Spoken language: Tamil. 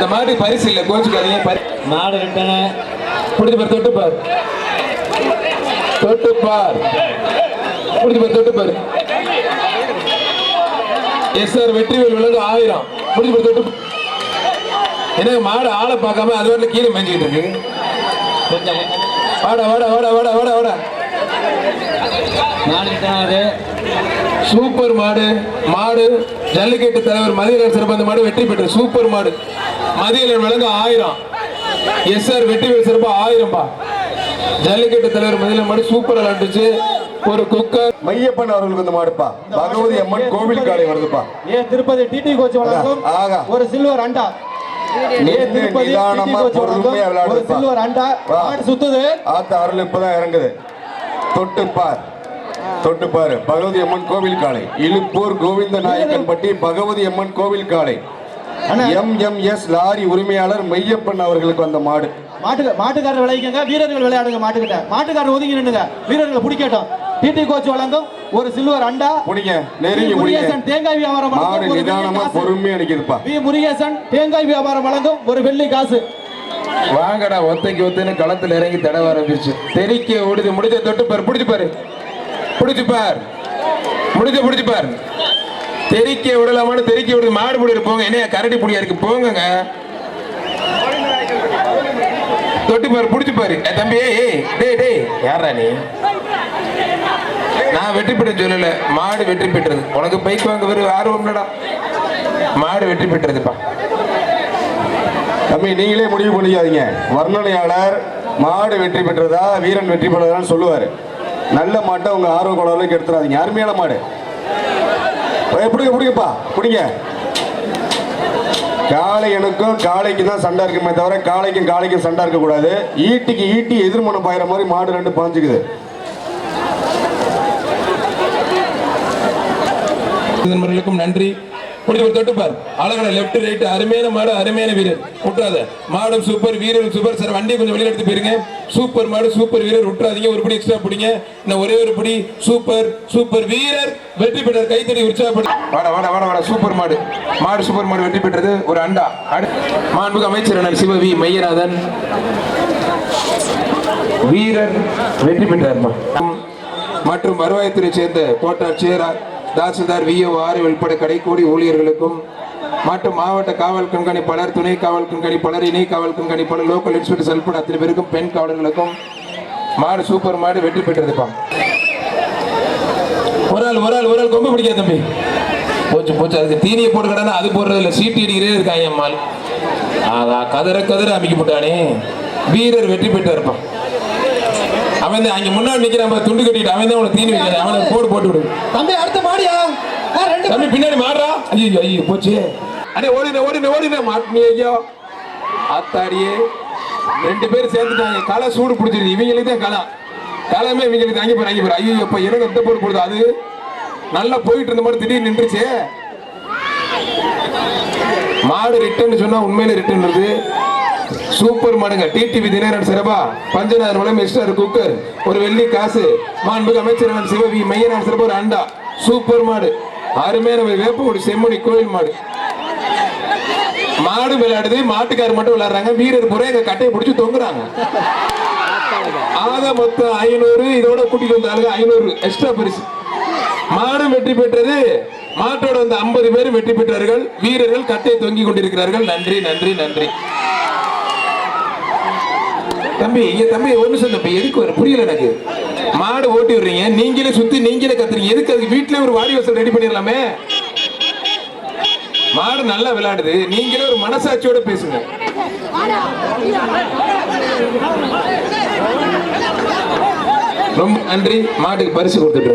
இந்த மாடு பரிசு இல்ல கோச்சுக்காதீங்க. மாடு ரிட்டனு புடிச்சு பாரு தொட்டு பாரு. தொட்டு பார். புடிச்சு பாரு தொட்டு பாரு. எஸ் சார் வெற்றிவேல் விலங்கு ஆயிரம். புடிச்சு பாரு தொட்டு. என்ன மாடு ஆளை பார்க்காம அது வரல கீழே மேஞ்சிக்கிட்டு இருக்கு. கொஞ்சம் வாடா வாடா வாடா வாடா வாடா வாடா. சூப்பர் மாடு. மாடு ஜல்லிக்கட்டு தலைவர் சிறப்பு அந்த மாடு வெற்றி பெற்ற சூப்பர் மாடு. மதியலன் விலங்கு ஆயிரம். எஸ் சார் வெற்றி பெற்ற சிறப்பு ஆயிரம் பா ஜல்லிக்கட்டு தலைவர் மதியலன் மாடு சூப்பர் விளாண்டுச்சு ஒரு குக்கர் மையப்பன் அவர்களுக்கு வந்து மாடுப்பா. பகவதி அம்மன் கோவில் காலை வருதுப்பா. ஏ திருப்பதி டிடி கோச் வழங்கும் ஆகா. ஒரு சில்வர் அண்டா. சில்வர் அண்டா. சுத்துது. ஆத்த அருள் இப்பதான் இறங்குது. தொட்டு பார். தொட்டு பாரு. பகவதி அம்மன் கோவில் காளை. இழுப்பூர் கோவிந்த நாயக்கன்பட்டி பகவதி அம்மன் கோவில் காளை. அண்ணா. எம் எம் எஸ் லாரி உரிமையாளர் மெய்யப்பன் அவர்களுக்கு வந்த மாடு. மாட்டு மாட்டுக்காரர் விளைவிக்கங்க வீரர்கள் விளையாடுங்க மாட்டுக்கிட்ட. மாட்டுக்காரர் ஒதுங்கி நின்னுங்க. வீரர்களை பிடிக்கட்டும். டிடி கோச் வழங்கும் ஒரு சில்வர் அண்டா. புடிங்க நெருங்கி முருகேசன் தேங்காய் வியாபாரம் மாடு நிதானமா. பொறுமையா நிக்குதுப்பா. வி முருகேசன் தேங்காய் வியாபாரம் வழங்கும் ஒரு வெள்ளி காசு. வாங்கடா ஒத்தைக்கு ஒத்தைன்னு களத்துல இறங்கி தடவ ஆரம்பிச்சு. தெறிக்க ஓடுது முடிஞ்ச தொட்டு பாரு பிடிச்சு பாரு. பிடிச்சு பார். முடிஞ்ச பிடிச்சு பார். தெறிக்க விடலாமான்னு தெறிக்க விடுது மாடு பிடி போங்க. என்ன கரடி புடியா இருக்கு போங்க தொட்டு பாரு பிடிச்சி பாரு. தம்பி டே டே டேய் டேய். யாரா நீ? நான் வெற்றி பெற்ற சொல்லல. மாடு வெற்றி பெற்றது. உனக்கு பைக் வாங்க வெறும் ஆர்வம் மாடு வெற்றி பெற்றதுப்பா. தம்பி நீங்களே முடிவு பண்ணிக்காதீங்க. வர்ணனையாளர் மாடு வெற்றி பெற்றதா வீரன் வெற்றி பெற்றதான்னு சொல்லுவாரு. நல்ல மாட்டை உங்க ஆர்வ குழந்தைக்கு எடுத்துடாதீங்க அருமையான மாடு. பிடிங்க பிடிங்கப்பா பிடிங்க. காளையனுக்கும் காளைக்கு தான் சண்டை இருக்குமே தவிர காளைக்கும் காளைக்கும் சண்டை இருக்கக்கூடாது. ஈட்டிக்கு ஈட்டி எதிர்மனம் பாயிற மாதிரி மாடு ரெண்டு பாஞ்சுக்குது. நன்றி. முடிஞ்ச ஒரு தொட்டு பார். அழகான லெஃப்ட் ரைட் அருமையான மாடு அருமையான வீரர். விட்டுறாத மாடும் சூப்பர் வீரர் சூப்பர் சார் வண்டியை கொஞ்சம் வெளியில் எடுத்து போயிருங்க. சூப்பர் மாடு சூப்பர் வீரர் விட்டுறாதீங்க ஒரு படி எக்ஸ்ட்ரா பிடிங்க. இந்த ஒரே ஒரு படி. சூப்பர் சூப்பர் வீரர் வெற்றி பெற்றார். கைத்தடி உற்சாகப்படு வாட வாட வாட வாட. சூப்பர் மாடு. மாடு சூப்பர் மாடு வெற்றி பெற்றது ஒரு அண்டா. அடு- மாண்புக்கு அமைச்சர் சிவவி மையநாதன் வீரர் வெற்றி பெற்றார் மற்றும் வருவாய்த்துறை சேர்ந்த கோட்டாட்சியர் தாசில்தார் விஓ ஆறு உள்பட கடைக்கோடி ஊழியர்களுக்கும் மற்றும் மாவட்ட காவல் கண்காணிப்பாளர் துணை காவல் கண்காணிப்பாளர் இணை காவல் கண்காணிப்பாளர் லோக்கல் இன்ஸ்பெக்டர் உள்பட அத்தனை பேருக்கும் பெண் காவலர்களுக்கும் மாடு சூப்பர் மாடு வெற்றி பெற்றதுப்பா. ஒரு ஆள் ஒரு ஆள் ஒரு ஆள் கொம்பு பிடிக்காது தம்பி. போச்சு போச்சு அதுக்கு தீனியை போட்டு கடனா அது போடுறது இல்லை. சீட்டு இடிக்கிறே இருக்காங்க அம்மாள். ஆகா கதற கதற அமைக்க போட்டானே வீரர் வெற்றி பெற்று இருப்பான் அவன் அங்க முன்னாடி நிக்கிறான் துண்டு கட்டிட்டு அவன் தான் தீனி வைக்கிறான். அவனை போடு போட்டு விடு. தம்பி அடுத்த மாடியா? ஆ, ரெண்டு தம்பி பின்னாடி மாடுறா. ஐயோ ஐயோ போச்சு. அடே ஓடின ஓடின ஓடின மாட்டினி ஐயோ அத்தாடியே ரெண்டு பேரும் சேர்ந்துட்டாங்க. களை சூடு பிடிச்சிருக்கு. இவங்களுக்கு தான் களை. களமே இவங்களுக்கு தாங்கி போற அங்கே போற ஐயோ இப்ப எனக்கு எந்த போடு போடுது அது நல்லா போயிட்டு இருந்த மாதிரி திடீர்னு நின்றுச்சே. மாடு ரிட்டர்ன் சொன்னா உண்மையில ரிட்டர்ன் வருது. சூப்பர் மாடுங்க. டிடிவி தினேரன் சிறப்பா. பஞ்சநாதர் வளம் மிஸ்டர் குக்கர் ஒரு வெள்ளி காசு. மாண்புக்கு அமைச்சர் சிவவி மையனார் சிறப்பு ஒரு அண்டா. சூப்பர் மாடு. அருமையான ஒரு வேப்பங்குடி செம்மொழி கோயில் மாடு. மாடு விளையாடுது. மாட்டுக்காரர் மட்டும் விளையாடுறாங்க. வீரர் புற எங்க கட்டையை பிடிச்சி தொங்குறாங்க. ஆக மொத்தம் ஐநூறு. இதோட கூட்டிட்டு வந்தாங்க ஐநூறு. எக்ஸ்ட்ரா பரிசு. மாடு வெற்றி பெற்றது. மாட்டோட வந்து ஐம்பது பேர் வெற்றி பெற்றார்கள். வீரர்கள் கட்டை தொங்கிக் கொண்டிருக்கிறார்கள். நன்றி நன்றி நன்றி. தம்பி இங்க தம்பி ஒண்ணு நிமிஷம் தம்பி எதுக்கு வர? புரியல எனக்கு. மாடு ஓட்டி விடுறீங்க. நீங்களே சுத்தி நீங்களே கத்துறீங்க. எதுக்கு அதுக்கு வீட்டுல ஒரு வாடி வசல் ரெடி பண்ணிடலாமே? மாடு நல்லா விளையாடுது. நீங்களே ஒரு மனசாட்சியோட பேசுங்க. ரொம்ப நன்றி. மாட்டுக்கு பரிசு கொடுத்துட்டு